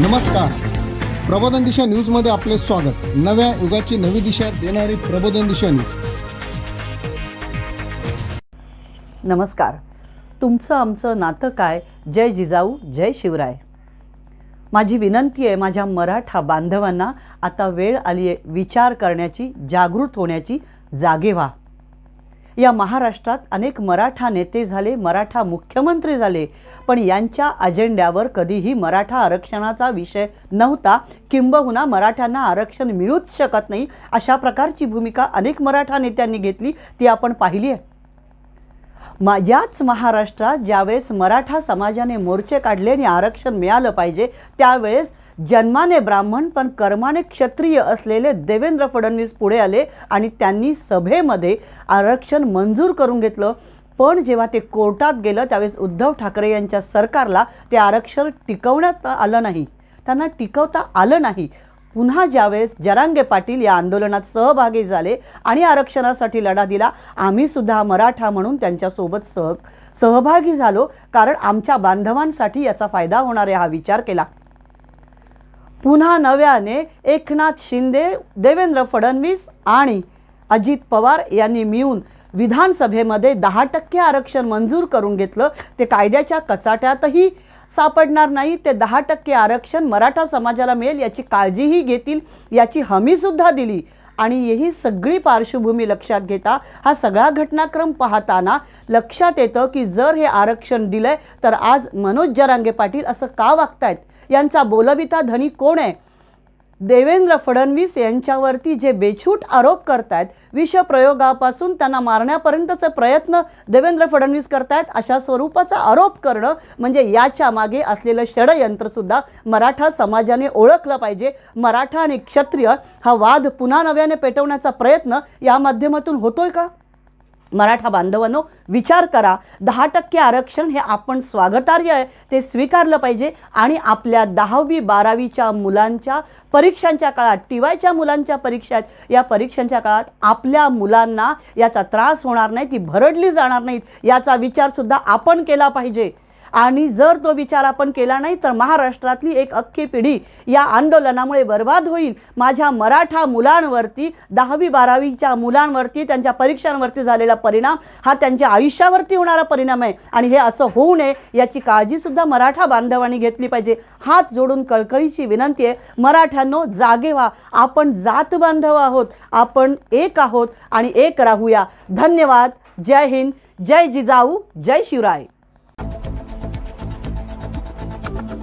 नमस्कार. प्रबोधन दिशा न्यूजमध्ये आपले स्वागत. नव्या युगाची नवी दिशा देणारी प्रबोधन दिशा न्यूज. नमस्कार. तुमचं आमचं नातं काय? जय जिजाऊ जय शिवराय. माझी विनंती आहे माझ्या मराठा बांधवांना आता वेळ आली आहे विचार करण्याची जागृत होण्याची जागे व्हा. या महाराष्ट्रात अनेक मराठा नेते झाले मराठा मुख्यमंत्री झाले. पण यांच्या अजेंड्यावर कधीही मराठा आरक्षणाचा विषय नव्हता. किंबहुना मराठ्यांना आरक्षण मिळूच शकत नाही अशा प्रकारची भूमिका अनेक मराठा नेत्यांनी घेतली ती आपण पाहिली आहे. मा याच महाराष्ट्रात ज्यावेळेस मराठा समाजाने मोर्चे काढले आणि आरक्षण मिळालं पाहिजे त्यावेळेस जन्माने ब्राह्मण पण कर्माने क्षत्रिय असलेले देवेंद्र फडणवीस पुढे आले आणि त्यांनी सभेमध्ये आरक्षण मंजूर करून घेतलं. पण जेव्हा ते कोर्टात गेलं त्यावेळेस उद्धव ठाकरे यांच्या सरकारला ते आरक्षण टिकवण्यात आलं नाही. त्यांना टिकवता आलं नाही. पुन्हा ज्यावेळेस जरांगे पाटील या आंदोलनात सहभागी झाले आणि आरक्षणासाठी लढा दिला आम्ही सुद्धा मराठा म्हणून त्यांच्यासोबत सह सहभागी झालो कारण आमच्या बांधवांसाठी याचा फायदा होणार आहे हा विचार केला. पुन्हा नव्याने एकनाथ शिंदे देवेंद्र फडणवीस आणि अजित पवार यांनी मिळून विधानसभेमध्ये दहा टक्के आरक्षण मंजूर करून घेतलं. ते कायद्याच्या कचाट्यातही सापडणार नाही ते दहा टक्के आरक्षण मराठा समाजाला मिळेल याची काळजीही घेतील याची हमीसुद्धा दिली. आणि ही सगळी पार्श्वभूमी लक्षात घेता हा सगळा घटनाक्रम पाहताना लक्षात येतं की जर हे आरक्षण दिलं तर आज मनोज जरांगे पाटील असं का वागतायत? यांचा बोलविता धनी कोण आहे? देवेंद्र फडणवीस यांच्यावरती जे बेछूट आरोप करतायत विषप्रयोगापासून त्यांना मारण्यापर्यंतचे प्रयत्न देवेंद्र फडणवीस करतायत अशा स्वरूपाचा आरोप करणं म्हणजे याच्या मागे असलेलं षडयंत्रसुद्धा मराठा समाजाने ओळखलं पाहिजे. मराठा आणि क्षत्रिय हा वाद पुन्हा नव्याने पेटवण्याचा प्रयत्न या माध्यमातून होतोय का? मराठा बांधवांनो विचार करा. दहा टक्के आरक्षण हे आपण स्वागतार्ह आहे ते स्वीकारलं पाहिजे. आणि आपल्या दहावी बारावीच्या मुलांच्या परीक्षांच्या काळात टी वायच्या मुलांच्या परीक्षा आहेत या परीक्षांच्या काळात आपल्या मुलांना याचा त्रास होणार नाही ती भरडली जाणार नाहीत याचा विचारसुद्धा आपण केला पाहिजे. आणि जर तो विचार आपण केला नाही तर महाराष्ट्रातली एक अख्खी पिढी या आंदोलनामुळे बर्बाद होईल. माझ्या मराठा मुलांवरती दहावी बारावीच्या मुलांवरती त्यांच्या परीक्षांवरती झालेला परिणाम हा त्यांच्या आयुष्यावरती होणारा परिणाम आहे. आणि हे असं होऊ नये याची काळजीसुद्धा मराठा बांधवांनी घेतली पाहिजे. हात जोडून कळकळीची विनंती आहे मराठ्यांनो जागे व्हा. आपण जात बांधव आहोत आपण एक आहोत आणि एक राहूया. धन्यवाद. जय हिंद. जय जिजाऊ. जय Shivray.